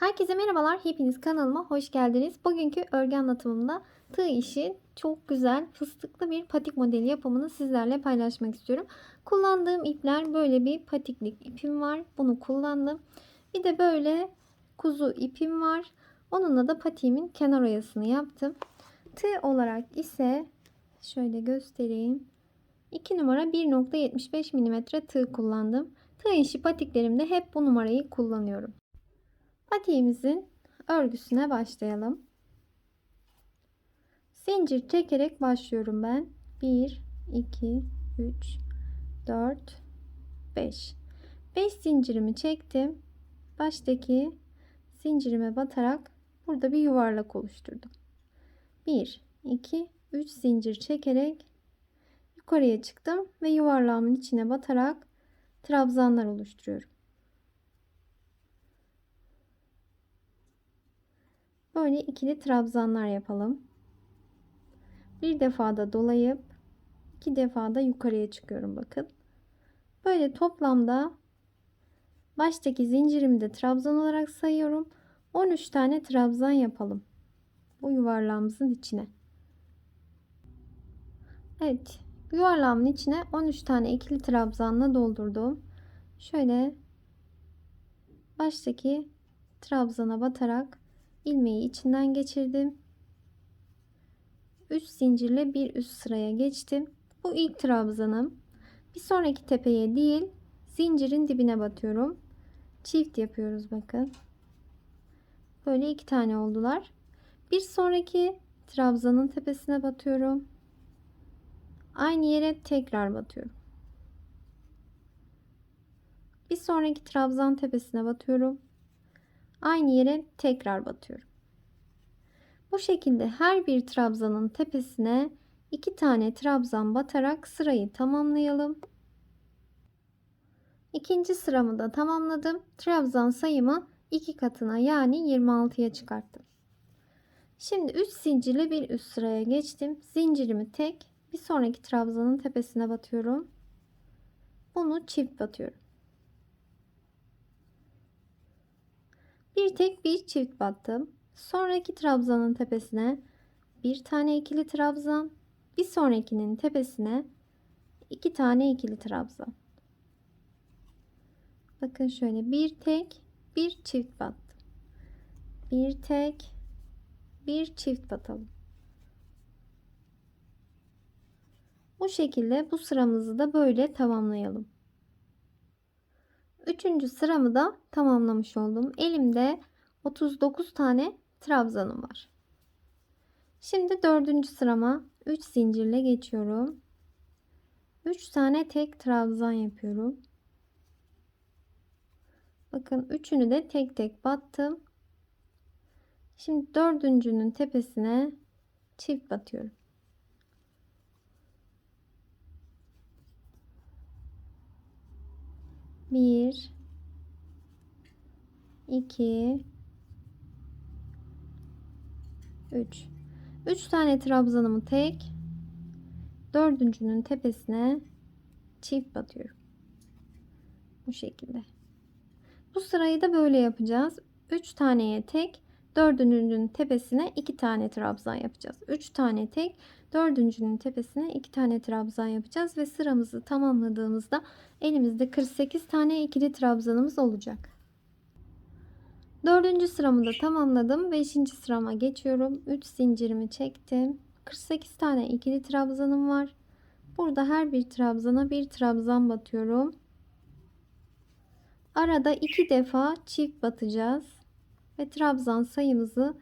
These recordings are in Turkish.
Herkese merhabalar. Hepiniz kanalıma hoş geldiniz. Bugünkü örgü anlatımımda tığ işi çok güzel fıstıklı bir patik modeli yapımını sizlerle paylaşmak istiyorum. Kullandığım ipler böyle bir patiklik ipim var. Bunu kullandım. Bir de böyle kuzu ipim var. Onunla da patiğimin kenar oyasını yaptım. Tığ olarak ise şöyle göstereyim. 2 numara 1.75 mm tığ kullandım. Tığ işi patiklerimde hep bu numarayı kullanıyorum. Patiğimizin örgüsüne başlayalım. Zincir çekerek başlıyorum ben. 1, 2, 3, 4, 5. 5 zincirimi çektim. Baştaki zincirime batarak burada bir yuvarlak oluşturdum. 1, 2, 3 zincir çekerek yukarıya çıktım ve yuvarlağımın içine batarak trabzanlar oluşturuyorum. Böyle ikili trabzanlar yapalım. Bir defada dolayıp iki defada yukarıya çıkıyorum bakın. Böyle toplamda baştaki zincirimi de trabzan olarak sayıyorum. 13 tane trabzan yapalım. Bu yuvarlağımızın içine. Evet. Yuvarlağımın içine 13 tane ikili trabzanla doldurdum. Şöyle baştaki trabzana batarak ilmeği içinden geçirdim. 3 zincirle bir üst sıraya geçtim. Bu ilk trabzanım. Bir sonraki tepeye değil, zincirin dibine batıyorum. Çift yapıyoruz bakın. Böyle iki tane oldular. Bir sonraki trabzanın tepesine batıyorum. Aynı yere tekrar batıyorum. Bir sonraki trabzan tepesine batıyorum aynı yere tekrar batıyorum. Bu şekilde her bir trabzanın tepesine iki tane trabzan batarak sırayı tamamlayalım. İkinci sıramı da tamamladım. Trabzan sayımı iki katına yani 26'ya çıkarttım. Şimdi 3 zincirle bir üst sıraya geçtim. Zincirimi tek bir sonraki trabzanın tepesine batıyorum. Bunu çift batıyorum. Bir tek bir çift battım. Sonraki trabzanın tepesine bir tane ikili trabzan, bir sonrakinin tepesine iki tane ikili trabzan. Bakın şöyle bir tek bir çift battım. Bir tek bir çift batalım. Bu şekilde bu sıramızı da böyle tamamlayalım. Üçüncü sıramı da tamamlamış oldum. Elimde 39 tane trabzanım var. Şimdi dördüncü sırama 3 zincirle geçiyorum. 3 tane tek trabzan yapıyorum. Bakın üçünü de tek tek battım. Şimdi dördüncünün tepesine çift batıyorum. 1 2 3 3 tane trabzanımı tek dördüncünün tepesine çift batıyorum. Bu şekilde. Bu sırayı da böyle yapacağız. 3 taneye tek dördüncünün tepesine 2 tane trabzan yapacağız. 3 tane tek dördüncünün tepesine 2 tane trabzan yapacağız ve sıramızı tamamladığımızda elimizde 48 tane ikili trabzanımız olacak. Dördüncü sıramı da tamamladım. Beşinci sırama geçiyorum. 3 zincirimi çektim. 48 tane ikili trabzanım var. Burada her bir trabzana bir trabzan batıyorum. Arada iki defa çift batacağız. Ve trabzan sayımızı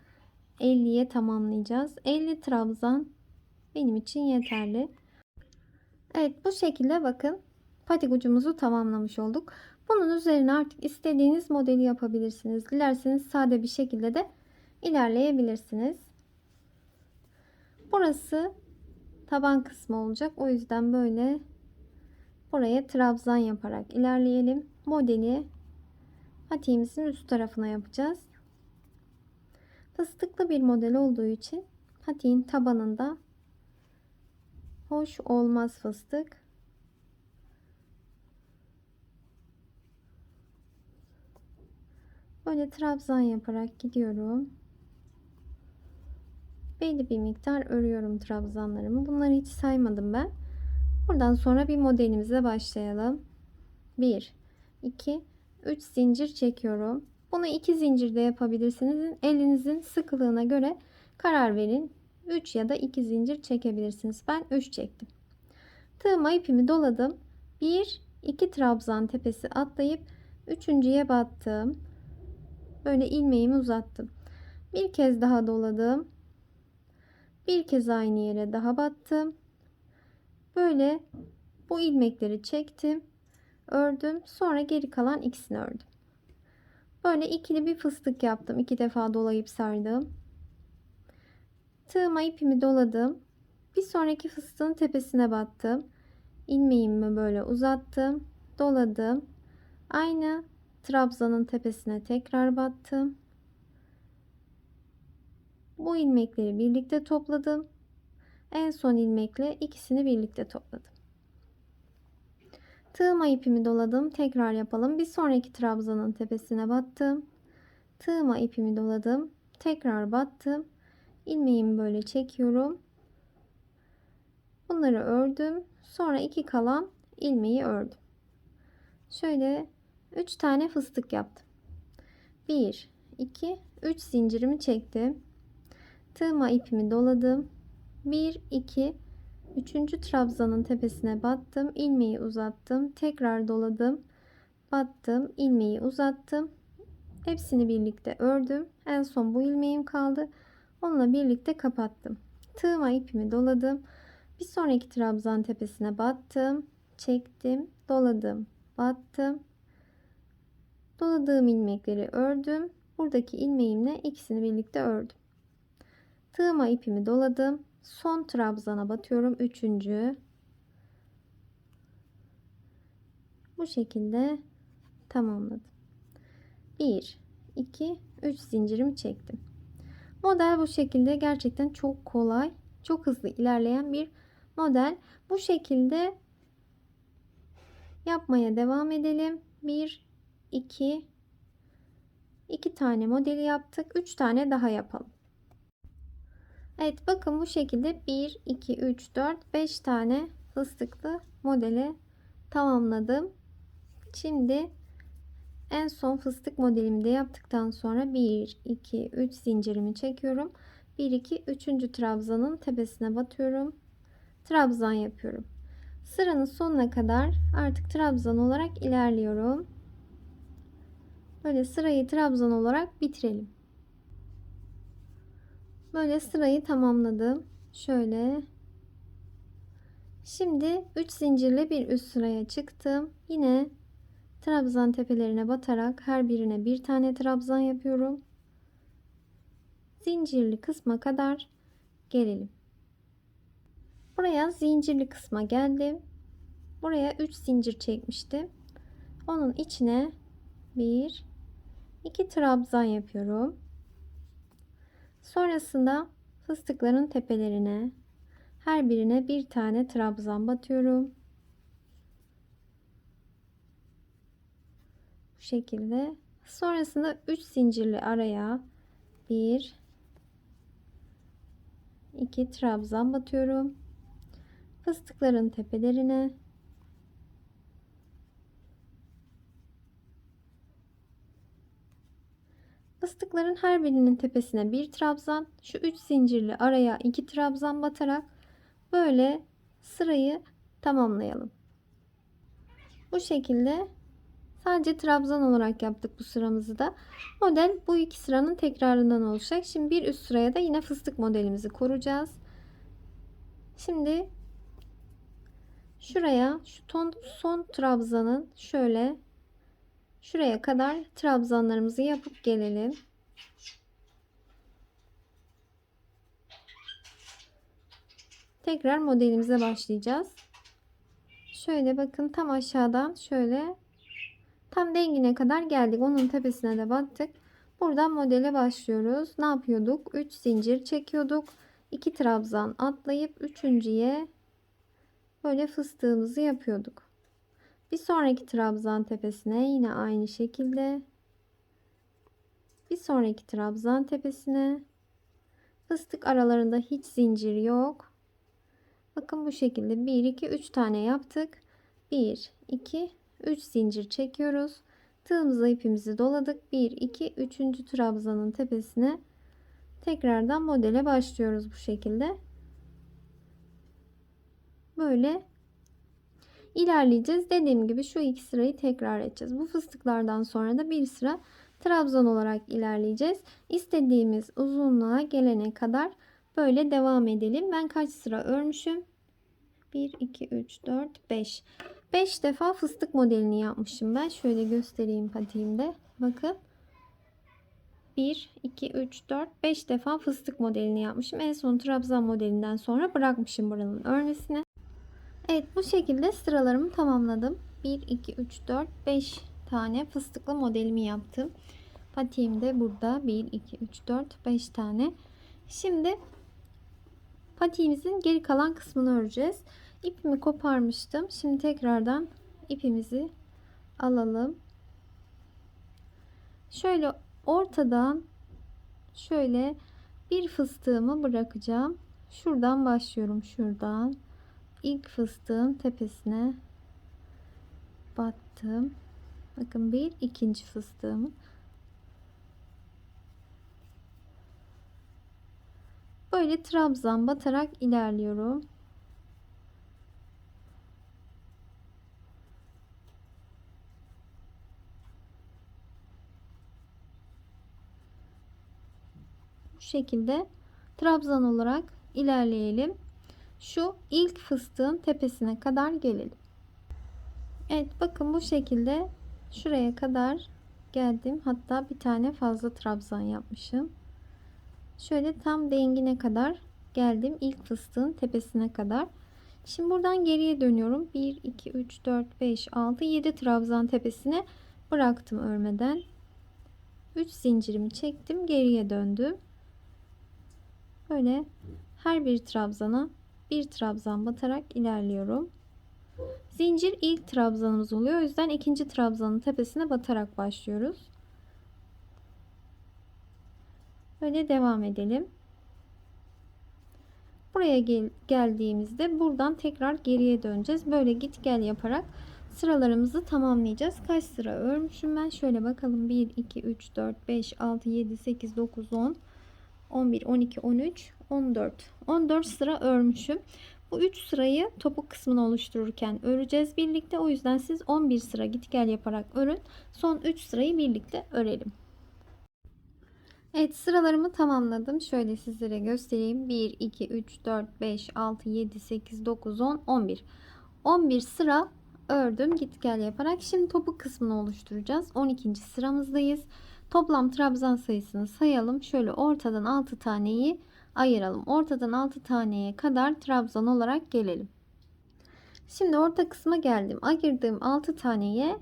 50'ye tamamlayacağız. 50 trabzan benim için yeterli. Evet bu şekilde bakın patik ucumuzu tamamlamış olduk. Bunun üzerine artık istediğiniz modeli yapabilirsiniz. Dilerseniz sade bir şekilde de ilerleyebilirsiniz. Burası taban kısmı olacak. O yüzden böyle buraya trabzan yaparak ilerleyelim. Modeli patiğimizin üst tarafına yapacağız. Fıstıklı bir model olduğu için patiğin tabanında hoş olmaz fıstık. Böyle trabzan yaparak gidiyorum. Belli bir miktar örüyorum trabzanlarımı. Bunları hiç saymadım ben. Buradan sonra bir modelimize başlayalım. 1 2 3 zincir çekiyorum. Bunu 2 zincirde yapabilirsiniz. Elinizin sıkılığına göre karar verin. 3 ya da 2 zincir çekebilirsiniz. Ben 3 çektim. Tığıma ipimi doladım. 1 2 trabzan tepesi atlayıp üçüncüye battım. Böyle ilmeğimi uzattım. Bir kez daha doladım. Bir kez aynı yere daha battım. Böyle bu ilmekleri çektim. Ördüm. Sonra geri kalan ikisini ördüm. Böyle ikili bir fıstık yaptım. iki defa dolayıp sardım. Tığıma ipimi doladım. Bir sonraki fıstığın tepesine battım. İlmeğimi böyle uzattım. Doladım. Aynı trabzanın tepesine tekrar battım. Bu ilmekleri birlikte topladım. En son ilmekle ikisini birlikte topladım. Tığıma ipimi doladım. Tekrar yapalım. Bir sonraki trabzanın tepesine battım. Tığıma ipimi doladım. Tekrar battım. İlmeğimi böyle çekiyorum. Bunları ördüm. Sonra iki kalan ilmeği ördüm. Şöyle 3 tane fıstık yaptım. 1 2 3 zincirimi çektim. Tığıma ipimi doladım. 1 2 3. trabzanın tepesine battım. ilmeği uzattım. Tekrar doladım. Battım. ilmeği uzattım. Hepsini birlikte ördüm. En son bu ilmeğim kaldı. Onunla birlikte kapattım. Tığıma ipimi doladım. Bir sonraki trabzan tepesine battım. Çektim. Doladım. Battım. Doladığım ilmekleri ördüm. Buradaki ilmeğimle ikisini birlikte ördüm. Tığıma ipimi doladım. Son trabzana batıyorum. Üçüncü. Bu şekilde tamamladım. 1, 2, 3 zincirimi çektim. Model bu şekilde gerçekten çok kolay, çok hızlı ilerleyen bir model. Bu şekilde yapmaya devam edelim. 1, 2, 2 tane modeli yaptık. 3 tane daha yapalım. Evet bakın bu şekilde 1, 2, 3, 4, 5 tane fıstıklı modeli tamamladım. Şimdi en son fıstık modelimi de yaptıktan sonra 1, 2, 3 zincirimi çekiyorum. 1, 2, 3. trabzanın tepesine batıyorum. Trabzan yapıyorum. Sıranın sonuna kadar artık trabzan olarak ilerliyorum. Böyle sırayı trabzan olarak bitirelim. Böyle sırayı tamamladım. Şöyle. Şimdi 3 zincirle bir üst sıraya çıktım. Yine trabzan tepelerine batarak her birine bir tane trabzan yapıyorum. Zincirli kısma kadar gelelim. Buraya zincirli kısma geldim. Buraya 3 zincir çekmiştim. Onun içine 1 2 trabzan yapıyorum. Sonrasında fıstıkların tepelerine her birine bir tane trabzan batıyorum. Bu şekilde. Sonrasında 3 zincirli araya 1 2 trabzan batıyorum. Fıstıkların tepelerine Fıstıkların her birinin tepesine bir trabzan, şu üç zincirli araya iki trabzan batarak böyle sırayı tamamlayalım. Bu şekilde sadece trabzan olarak yaptık bu sıramızı da. Model bu iki sıranın tekrarından olacak. Şimdi bir üst sıraya da yine fıstık modelimizi kuracağız. Şimdi şuraya şu ton, son trabzanın şöyle Şuraya kadar trabzanlarımızı yapıp gelelim. Tekrar modelimize başlayacağız. Şöyle bakın tam aşağıdan şöyle tam dengine kadar geldik. Onun tepesine de battık. Buradan modele başlıyoruz. Ne yapıyorduk? 3 zincir çekiyorduk. 2 trabzan atlayıp üçüncüye böyle fıstığımızı sonraki trabzan tepesine fıstık aralarında hiç zincir yok. Bakın bu şekilde 1 2 3 tane yaptık. 1 2 3 zincir çekiyoruz. Tığımıza ipimizi doladık. 1 2 3. trabzanın tepesine tekrardan modele başlıyoruz bu şekilde. Böyle ilerleyeceğiz. Dediğim gibi şu iki sırayı tekrar edeceğiz. Bu fıstıklardan sonra da bir sıra trabzan olarak ilerleyeceğiz. İstediğimiz uzunluğa gelene kadar böyle devam edelim. Ben kaç sıra örmüşüm? 1 2 3 4 5. 5 defa fıstık modelini yapmışım ben. Şöyle göstereyim patiğimde. Bakın. 1 2 3 4 5 defa fıstık modelini yapmışım. En son trabzan modelinden sonra bırakmışım buranın örmesini. Evet bu şekilde sıralarımı tamamladım. 1 2 3 4 5 tane fıstıklı modelimi yaptım. Patiğim de burada 1 2 3 4 5 tane. Şimdi patiğimizin geri kalan kısmını öreceğiz. İpimi koparmıştım. Şimdi tekrardan ipimizi alalım. Şöyle ortadan şöyle bir fıstığımı bırakacağım. Şuradan başlıyorum. Şuradan ilk fıstığın tepesine battım. Bakın bir ikinci fıstığımı böyle trabzan batarak ilerliyorum. Bu şekilde trabzan olarak ilerleyelim. Şu ilk fıstığın tepesine kadar gelelim. Evet bakın bu şekilde şuraya kadar geldim. Hatta bir tane fazla trabzan yapmışım. Şöyle tam dengine kadar geldim. ilk fıstığın tepesine kadar. Şimdi buradan geriye dönüyorum. 1, 2, 3, 4, 5, 6, 7 trabzan tepesine bıraktım örmeden. 3 zincirimi çektim. Geriye döndüm. Böyle her bir trabzana bir trabzan batarak ilerliyorum. Zincir ilk trabzanımız oluyor. O yüzden ikinci trabzanın tepesine batarak başlıyoruz. Böyle devam edelim. Buraya gel geldiğimizde buradan tekrar geriye döneceğiz. Böyle git gel yaparak sıralarımızı tamamlayacağız. Kaç sıra örmüşüm ben? Şöyle bakalım. 1, 2, 3, 4, 5, 6, 7, 8, 9, 10, 11, 12, 13, 14. 14 sıra örmüşüm. Bu 3 sırayı topuk kısmını oluştururken öreceğiz birlikte. O yüzden siz 11 sıra git gel yaparak örün. Son 3 sırayı birlikte örelim. Evet sıralarımı tamamladım. Şöyle sizlere göstereyim. 1, 2, 3, 4, 5, 6, 7, 8, 9, 10, 11. 11 sıra ördüm git gel yaparak. Şimdi topuk kısmını oluşturacağız. 12. sıramızdayız. Toplam trabzan sayısını sayalım. Şöyle ortadan 6 taneyi ayıralım. Ortadan 6 taneye kadar trabzan olarak gelelim. Şimdi orta kısma geldim. Ayırdığım 6 taneye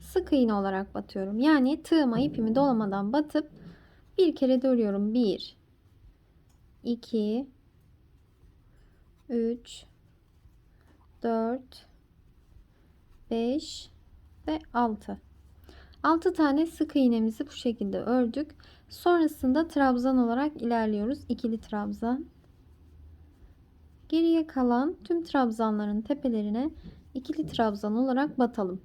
sık iğne olarak batıyorum. Yani tığıma ipimi dolamadan batıp bir kere dörüyorum. 1 2 3 4 5 ve 6 6 tane sık iğnemizi bu şekilde ördük. Sonrasında trabzan olarak ilerliyoruz. İkili trabzan. Geriye kalan tüm trabzanların tepelerine ikili trabzan olarak batalım.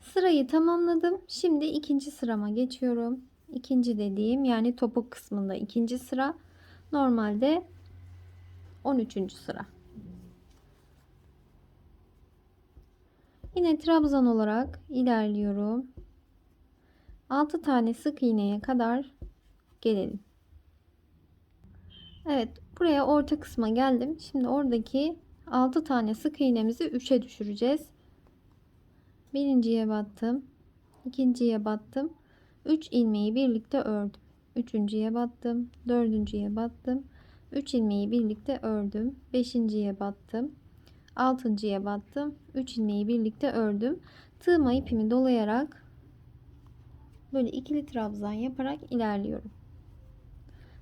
Sırayı tamamladım. Şimdi ikinci sırama geçiyorum. İkinci dediğim yani topuk kısmında ikinci sıra. Normalde 13. sıra. Yine trabzan olarak ilerliyorum. 6 tane sık iğneye kadar gelelim. Evet buraya orta kısma geldim. Şimdi oradaki 6 tane sık iğnemizi 3'e düşüreceğiz. Birinciye battım. ikinciye battım. 3 ilmeği birlikte ördüm. Üçüncüye battım. Dördüncüye battım. 3 ilmeği birlikte ördüm. Beşinciye battım. Altıncıya battım. 3 ilmeği birlikte ördüm. Tığıma ipimi dolayarak böyle ikili trabzan yaparak ilerliyorum.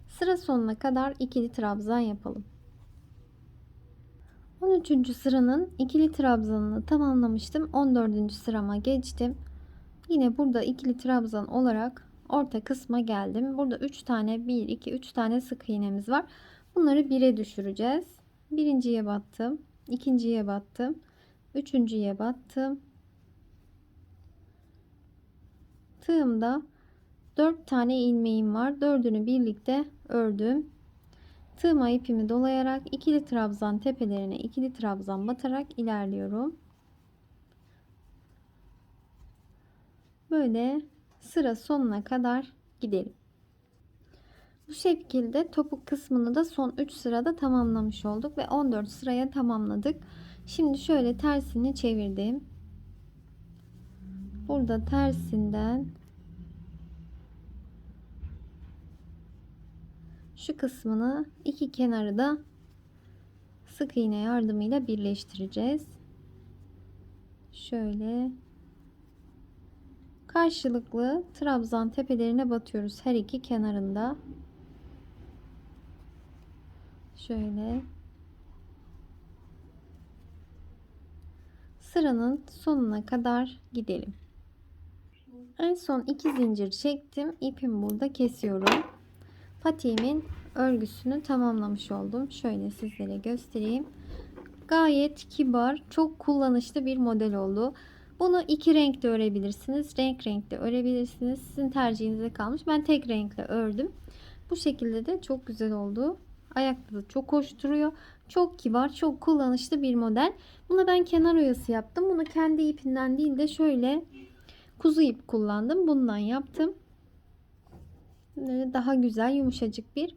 Sıra sonuna kadar ikili trabzan yapalım. 13. sıranın ikili trabzanını tamamlamıştım. 14. sırama geçtim. Yine burada ikili trabzan olarak orta kısma geldim. Burada 3 tane 1 2 3 tane sık iğnemiz var. Bunları 1'e düşüreceğiz. Birinciye battım. ikinciye battım. Üçüncüye battım. Tığımda 4 tane ilmeğim var. Dördünü birlikte ördüm. Tığıma ipimi dolayarak ikili trabzan tepelerine ikili trabzan batarak ilerliyorum. Böyle sıra sonuna kadar gidelim. Bu şekilde topuk kısmını da son 3 sırada tamamlamış olduk ve 14 sıraya tamamladık. Şimdi şöyle tersini çevirdim. Burada tersinden şu kısmını iki kenarı da sık iğne yardımıyla birleştireceğiz. Şöyle karşılıklı trabzan tepelerine batıyoruz her iki kenarında. Şöyle sıranın sonuna kadar gidelim. En son iki zincir çektim. İpimi burada kesiyorum. Patiğimin örgüsünü tamamlamış oldum. Şöyle sizlere göstereyim. Gayet kibar, çok kullanışlı bir model oldu. Bunu iki renkte örebilirsiniz. Renk renkte örebilirsiniz. Sizin tercihinize kalmış. Ben tek renkle ördüm. Bu şekilde de çok güzel oldu. Ayakta da çok hoş duruyor. Çok kibar, çok kullanışlı bir model. Buna ben kenar oyası yaptım. Bunu kendi ipinden değil de şöyle kuzu ip kullandım. Bundan yaptım. Daha güzel, yumuşacık bir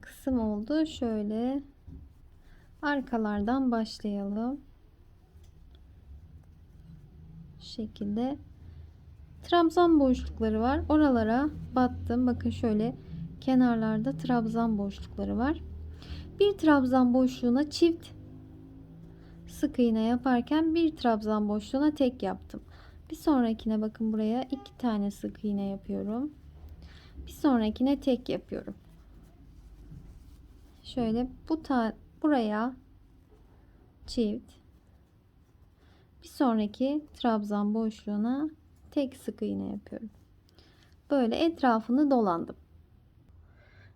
kısım oldu. Şöyle arkalardan başlayalım. Şu şekilde trabzan boşlukları var. Oralara battım. Bakın şöyle kenarlarda trabzan boşlukları var. Bir trabzan boşluğuna çift sık iğne yaparken bir trabzan boşluğuna tek yaptım. Bir sonrakine bakın buraya iki tane sık iğne yapıyorum. Bir sonrakine tek yapıyorum. Şöyle bu ta buraya çift bir sonraki trabzan boşluğuna tek sık iğne yapıyorum. Böyle etrafını dolandım.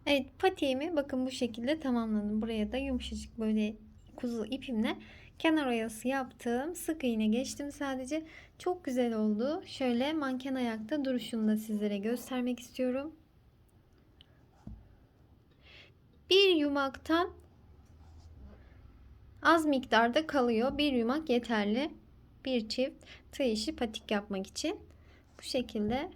Evet patiğimi bakın bu şekilde tamamladım. Buraya da yumuşacık böyle kuzu ipimle kenar oyası yaptım. Sık iğne geçtim sadece. Çok güzel oldu. Şöyle manken ayakta duruşunu da sizlere göstermek istiyorum. Bir yumaktan az miktarda kalıyor. Bir yumak yeterli. Bir çift tığ işi patik yapmak için. Bu şekilde.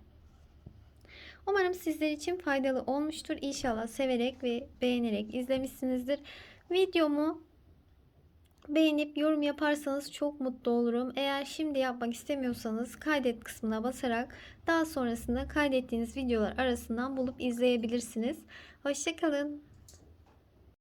Umarım sizler için faydalı olmuştur. İnşallah severek ve beğenerek izlemişsinizdir. Videomu beğenip yorum yaparsanız çok mutlu olurum. Eğer şimdi yapmak istemiyorsanız kaydet kısmına basarak daha sonrasında kaydettiğiniz videolar arasından bulup izleyebilirsiniz. Hoşçakalın.